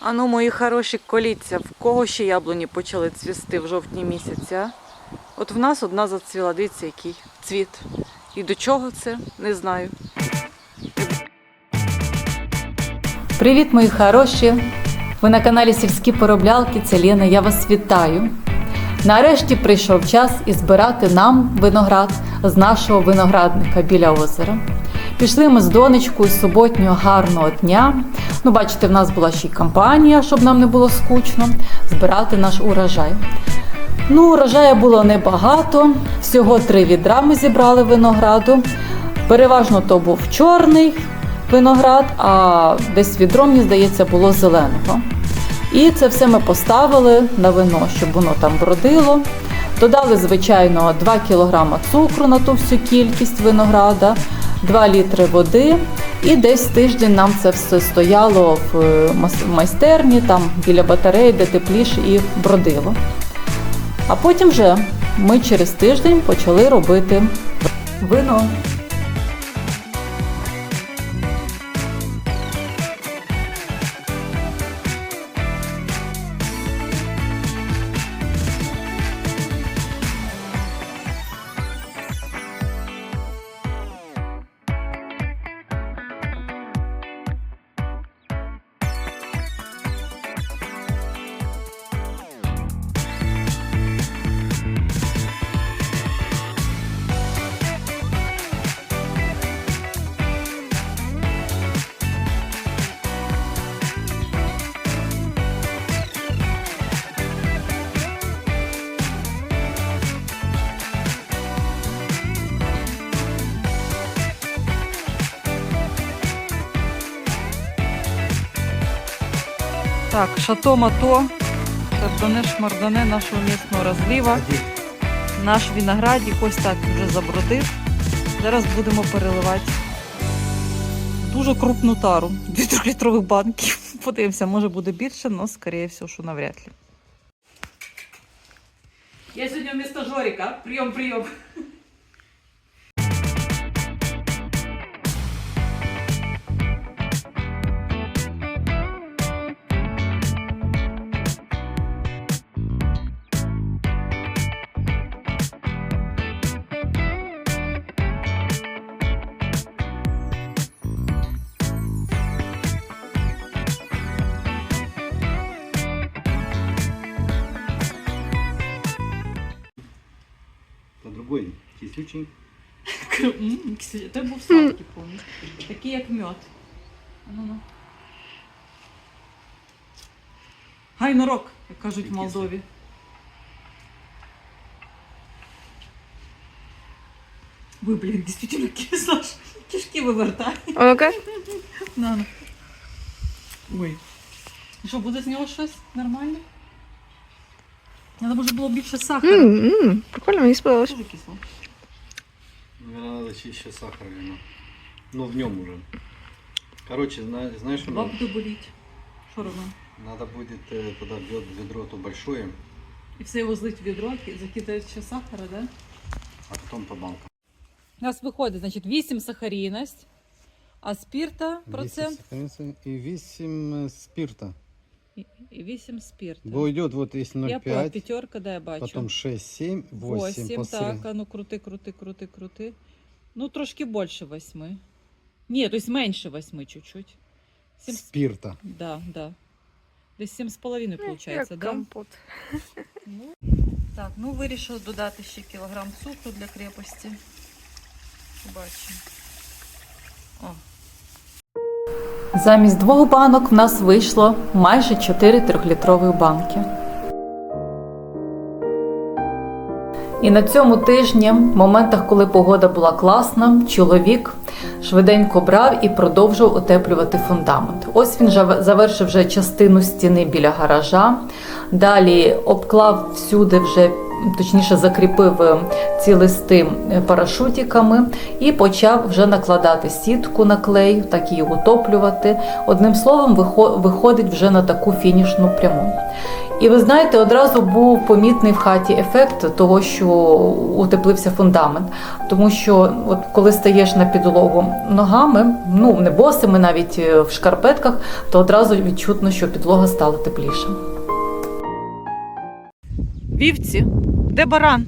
А ну, мої хороші коліться, в кого ще яблуні почали цвісти в жовтні місяці, а? От в нас одна зацвіла, дивіться, який цвіт. І до чого це, не знаю. Привіт, мої хороші! Ви на каналі Сільські Пороблялки, це Лена, я вас вітаю. Нарешті прийшов час і збирати нам виноград з нашого виноградника біля озера. Пішли ми з донечкою з суботнього гарного дня. Ну, бачите, в нас була ще й компанія, щоб нам не було скучно, збирати наш урожай. Ну, урожаю було небагато, всього три відра ми зібрали винограду. Переважно то був чорний виноград, а десь відро, мені здається, було зеленого. І це все ми поставили на вино, щоб воно там бродило. Додали, звичайно, 2 кг цукру на ту всю кількість винограда, 2 літри води. І десь тиждень нам це все стояло е, в майстерні, там біля батареї, де тепліше і бродило. А потім вже ми через тиждень почали робити вино. Так, шато мато, шардоне шмардоне нашого місного розліва. Наш виноградик ось так вже забродив. Зараз будемо переливати дуже крупну тару. Дві трьохлітрових банків. Подивимося, може буде більше, але скоріше всього, що навряд ли. Я сьогодні вместо Жоріка. Прийом, прийом. По другой кислючий. М, кстати, Той був сладкий, помню. Такий як мед. А Ну, ну. Гайнорок, як кажуть в Який Молдові. Ви, блін, дійсно кисло, аж кишки вивертає. А ну-ка. На, на. Ой. І Що, буде з нього щось нормальне? Треба може було більше сахара. М, м, Прикольно, мені сподобалось. Дуже кисло. Наверное, надо чище сахар вино. Ну, в нем уже. Короче, зна- знаешь, что Два надо? буде боліть. Що робимо? Надо будет э, туда вед- ведро то большое, І все його злить в відро, закидають ще сахара, да? а потом по банкам. У нас виходить, значить, 8 сахарійність, а спірта процент И 8 спирта. І 8 спірта. Бо идет вот если Я поняла, 0,5, п'ятерка, да, я бачу. потом 6, 7, 8, 8, так, а ну крути, крути, крути, крути. Ну, трошки більше 8. Ні, тобто менше 8 чуть-чуть. Сім з- спирта. Да, да. Десь 7,5 виходить, Як да? компот. Ну, так, ну вирішила додати ще кілограм цукру для крепості. Бачимо. О. Замість двох банок в нас вийшло майже 4 трьохлітрових банки. І на цьому тижні, в моментах, коли погода була класна, чоловік швиденько брав і продовжив утеплювати фундамент. Ось він жа- завершив вже частину стіни біля гаража. Далі обклав всюди вже. Точніше закріпив е, ці листи е, парашутиками і почав вже накладати сітку на клей, так її утоплювати. Одним словом, виходить вже на таку фінішну пряму. І ви знаєте, одразу був помітний в хаті ефект того, що утеплився фундамент. Тому що, от коли стаєш на підлогу ногами, ну не босими, навіть е, в шкарпетках, то одразу відчутно, що підлога стала тепліша. Вівці, де баран?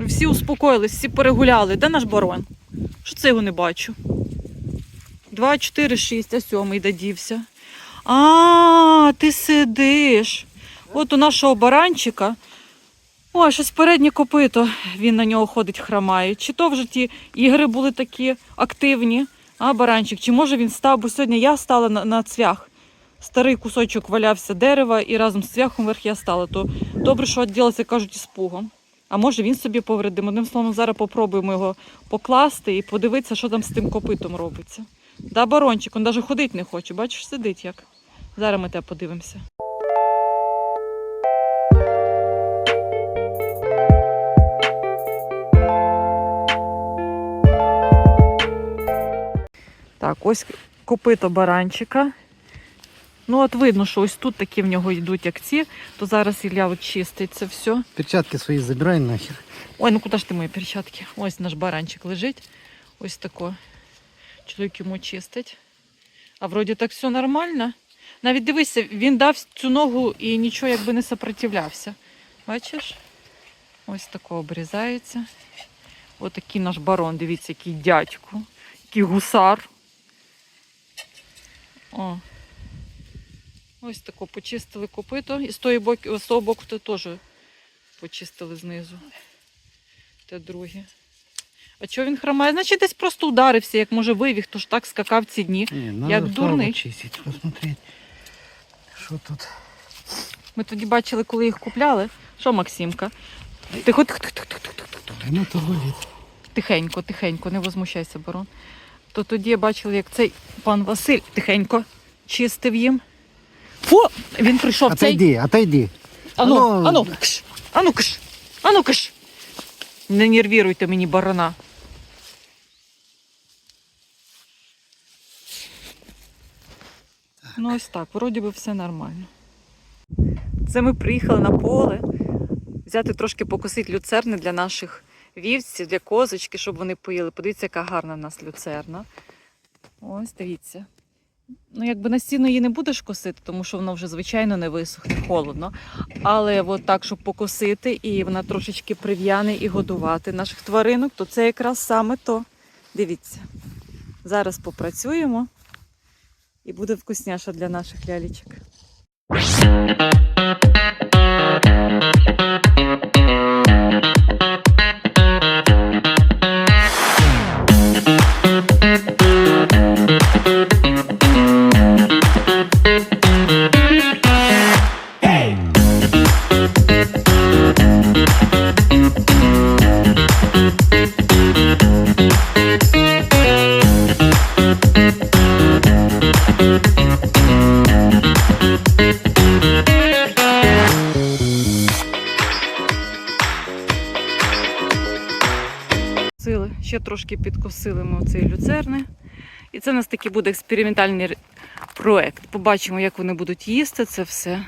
Всі успокоїлись, всі перегуляли. Де наш барон? Що це його не бачу? Два, чотири, шість, а сьомий де дівся. А, ти сидиш. От у нашого баранчика. Ой, щось переднє копито. Він на нього ходить, хромає. Чи то вже ті ігри були такі активні, а баранчик? Чи може він став? Бо сьогодні я стала на, на цвях. Старий кусочок валявся дерева, і разом з цвяхом вверх я стала. То добре, що відділася, кажуть, із пугом. А може він собі повредив. Одним словом, зараз попробуємо його покласти і подивитися, що там з тим копитом робиться. Да, барончик, він навіть ходити не хоче, бачиш, сидить як. Зараз ми тебе подивимося. Так, ось копито баранчика. Ну, от видно, що ось тут такі в нього йдуть як ці, то зараз Ілля от чистить це все. Перчатки свої забирай нахер. Ой, ну куди ж ти мої перчатки? Ось наш баранчик лежить. Ось тако. Чоловік йому чистить. А вроді так все нормально. Навіть дивися, він дав цю ногу і нічого якби не сопротивлявся. Бачиш? Ось тако обрізається. Отакий наш барон, дивіться, який дядько, який гусар. О. Ось тако почистили копито. І з того боку, з того боку то теж почистили знизу. Те друге. А чого він хромає? Значить, десь просто ударився, як може вивіг, то ж так скакав ці дні. Не, Як дурний. чистить, посмотреть. Що тут? Ми тоді бачили, коли їх купляли. Що, Максимка? Тихо, тихо. Ну. Тихенько, тихенько, не возмущайся, барон. То тоді я бачила, як цей пан Василь тихенько чистив їм. Фу! Він прийшов цей. Отойди, отойди. Ану, Ану. кш, ану, кш, ану, кш. Не нервіруйте мені барана. Ну ось так, вроді би все нормально. Це ми приїхали на поле взяти трошки покосити люцерни для наших вівців, для козочки, щоб вони поїли. Подивіться, яка гарна в нас люцерна. Ось, дивіться. Ну, якби на стіну її не будеш косити, тому що воно вже, звичайно, не висохне, холодно. Але от так, щоб покосити, і вона трошечки прив'яне і годувати наших тваринок, то це якраз саме то. Дивіться. Зараз попрацюємо і буде вкусняша для наших лялічок. Сили. Ще трошки підкосили ми оцей люцерни. І це у нас такий буде експериментальний проект. Побачимо, як вони будуть їсти це все,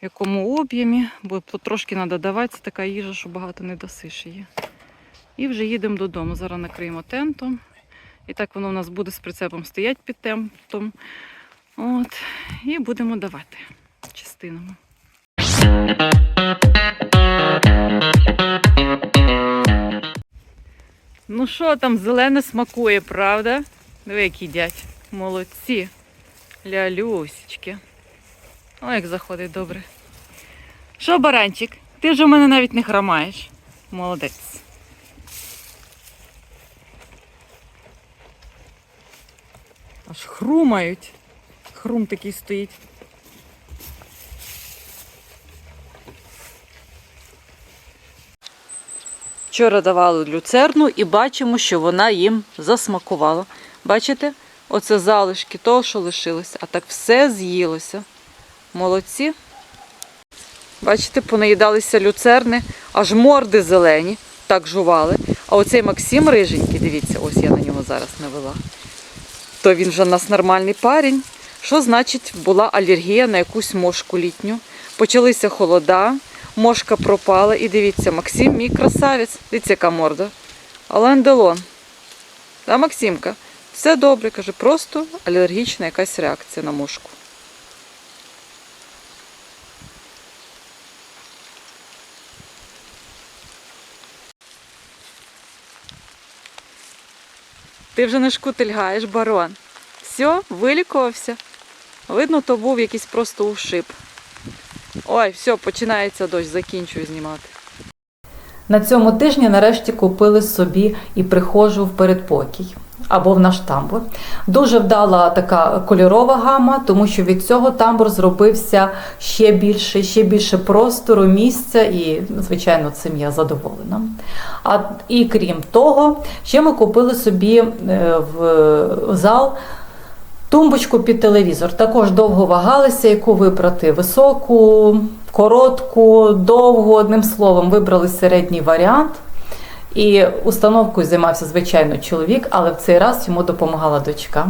в якому об'ємі, бо потрошки треба давати, це така їжа, що багато не досиш її. І вже їдемо додому. Зараз накриємо тентом. І так воно у нас буде з прицепом стоять під тентом. От. І будемо давати частинами. Ну що там, зелене смакує, правда? Диви, як їдять. Молодці. Лялюсечки. О, як заходить добре. Що, баранчик? Ти вже в мене навіть не хромаєш. Молодець. Аж хрумають. Хрум такий стоїть. Вчора давали люцерну і бачимо, що вона їм засмакувала. Бачите? Оце залишки того, що лишилося. А так все з'їлося. Молодці. Бачите, понаїдалися люцерни, аж морди зелені, так жували. А оцей Максим риженький, дивіться, ось я на нього зараз навела. То він вже у нас нормальний парень. Що значить була алергія на якусь мошку літню? почалися холода, мошка пропала. І дивіться, Максим, мій красавець. Дивіться, яка морда. Ален Делон. Та Максимка. Все добре, каже, просто алергічна якась реакція на мошку. Ти вже не шкутильгаєш, барон. Все, вилікувався. Видно, то був якийсь просто ушиб. Ой, все, починається дощ, закінчую знімати. На цьому тижні нарешті купили собі і прихожу в передпокій або в наш тамбур. Дуже вдала така кольорова гама, тому що від цього тамбур зробився ще більше, ще більше простору, місця, і, звичайно, цим я задоволена. А і крім того, ще ми купили собі е, в зал. Тумбочку під телевізор. Також довго вагалися, яку вибрати високу, коротку, довгу. Одним словом, вибрали середній варіант. І установкою займався, звичайно, чоловік, але в цей раз йому допомагала дочка.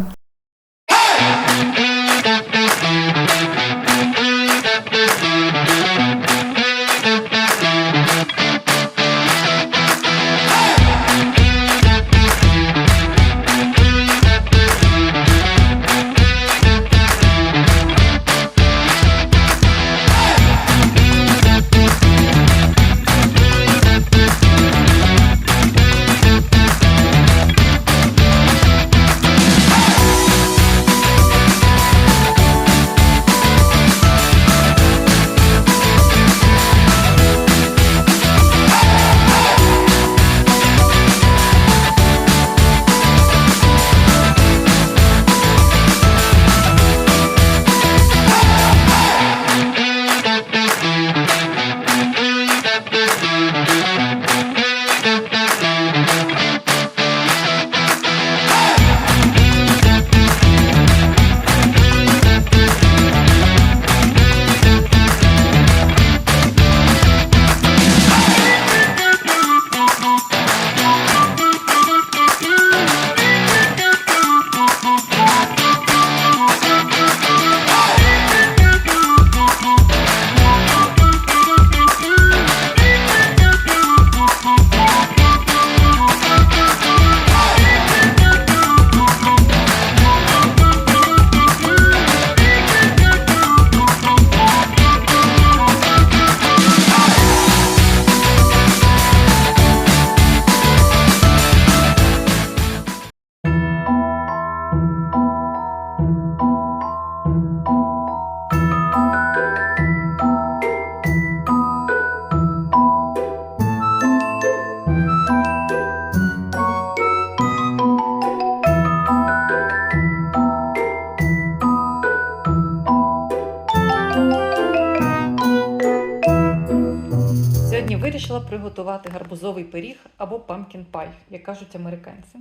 Приготувати гарбузовий пиріг або pumpkin pie, як кажуть американці.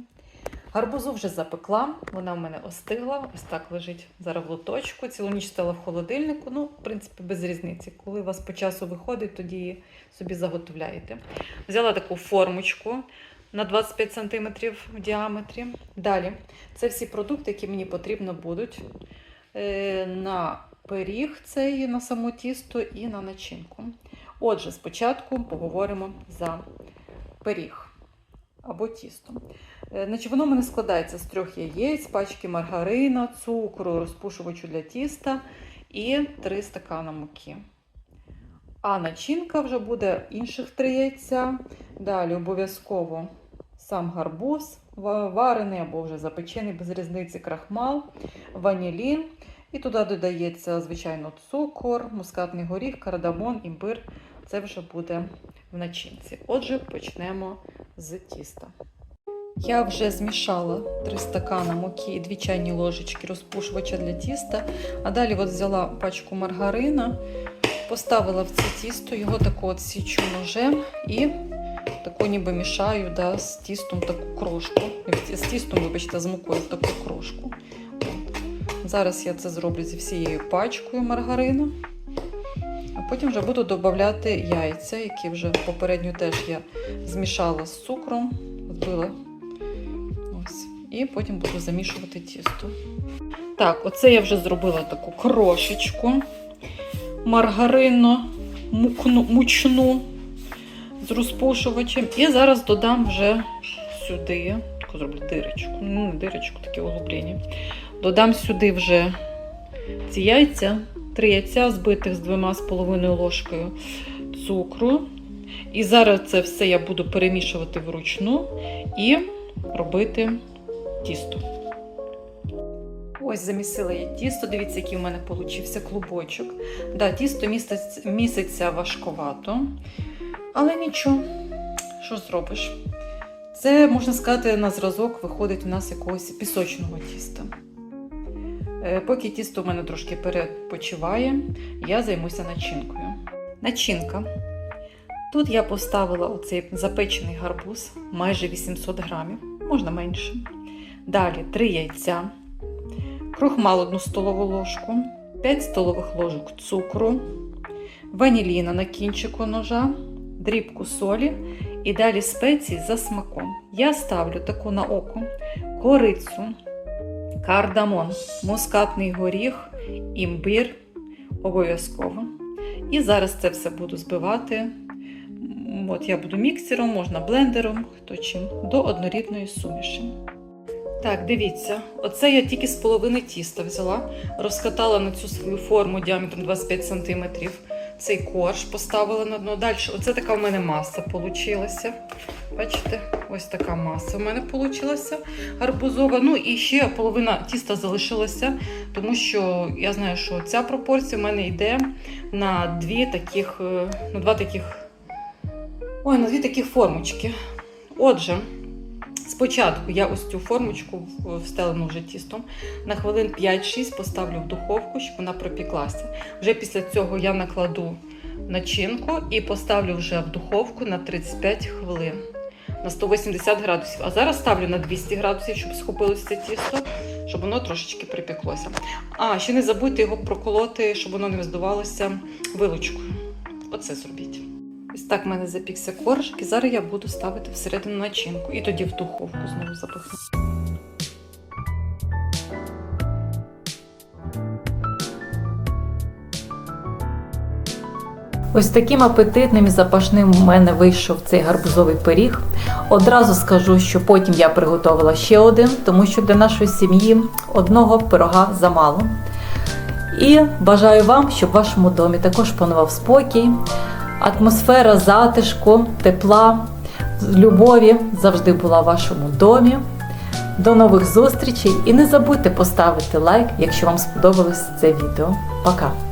Гарбузу вже запекла, вона в мене остигла, ось так лежить зараз в лоточку. Цілу ніч стала в холодильнику. Ну, в принципі, без різниці. Коли у вас по часу виходить, тоді її собі заготовляєте. Взяла таку формочку на 25 см в діаметрі. Далі, це всі продукти, які мені потрібно будуть е, на пиріг цей, на само тісто і на начинку. Отже, спочатку поговоримо за пиріг або тісто. Е, Значить, воно в мене складається з трьох яєць, пачки маргарина, цукру, розпушувачу для тіста і 3 стакана муки. А начинка вже буде інших три яйця. Далі обов'язково сам гарбуз, варений або вже запечений без різниці крахмал, ванілін. І туди додається, звичайно, цукор, мускатний горіх, кардамон, імбир. Це вже буде в начинці. Отже, почнемо з тіста. Я вже змішала 3 стакана муки і 2 чайні ложечки розпушувача для тіста. А далі от взяла пачку маргарина, поставила в це тісто, його таку от січу ножем і таку ніби мішаю да, з тістом таку крошку. З тістом, вибачте, з мукою таку крошку. От. Зараз я це зроблю зі всією пачкою маргарину. Потім вже буду додавати яйця, які вже попередньо теж я змішала з цукром, збила. Ось. І потім буду замішувати тісто. Так, оце я вже зробила таку крошечку. маргаринно мучну з розпушувачем. І зараз додам вже сюди, зроблю дирочку, ну не дирочку, таке углублення. Додам сюди вже ці яйця, три яйця збитих з двома з половиною ложкою цукру. І зараз це все я буду перемішувати вручну і робити тісто. Ось замісила я тісто. Дивіться, який у мене получився клубочок. Да, тісто міситься важковато, але нічого, що зробиш? Це, можна сказати, на зразок виходить у нас якогось пісочного тіста. Е, Поки тісто у мене трошки перепочиває, я займуся начинкою. Начинка. Тут я поставила оцей запечений гарбуз майже 800 грамів, можна менше. Далі 3 яйця, крохмал 1 столову ложку, 5 столових ложок цукру, ваніліна на кінчику ножа, дрібку солі і далі спеції за смаком. Я ставлю таку на око корицю, кардамон, мускатний горіх, імбир обов'язково. І зараз це все буду збивати. От я буду міксером, можна блендером, хто чим, до однорідної суміші. Так, дивіться, оце я тільки з половини тіста взяла, розкатала на цю свою форму діаметром 25 см. Цей корж поставила на дно. Далі, оце така в мене маса получилася. Бачите, ось така маса в мене получилася гарбузова. Ну і ще половина тіста залишилася, тому що я знаю, що ця пропорція в мене йде на дві таких, е, на два таких. Ой, на дві таких формочки. Отже, спочатку я ось цю формочку встелену вже тістом на хвилин 5-6 поставлю в духовку, щоб вона пропіклася. Вже після цього я накладу начинку і поставлю вже в духовку на 35 хвилин на 180 градусів. А зараз ставлю на 200 градусів, щоб схопилося це тісто, щоб воно трошечки припеклося. А, ще не забудьте його проколоти, щоб воно не здувалося вилочкою. Оце зробіть. Так в мене запікся коржик, і зараз я буду ставити всередину начинку. І тоді в духовку знову запихну. Ось таким апетитним і запашним у мене вийшов цей гарбузовий пиріг. Одразу скажу, що потім я приготувала ще один, тому що для нашої сім'ї одного пирога замало. І бажаю вам, щоб в вашому домі також панував спокій, атмосфера затишку, тепла, любові завжди була в вашому домі. До нових зустрічей і не забудьте поставити лайк, якщо вам сподобалось це відео. Пока!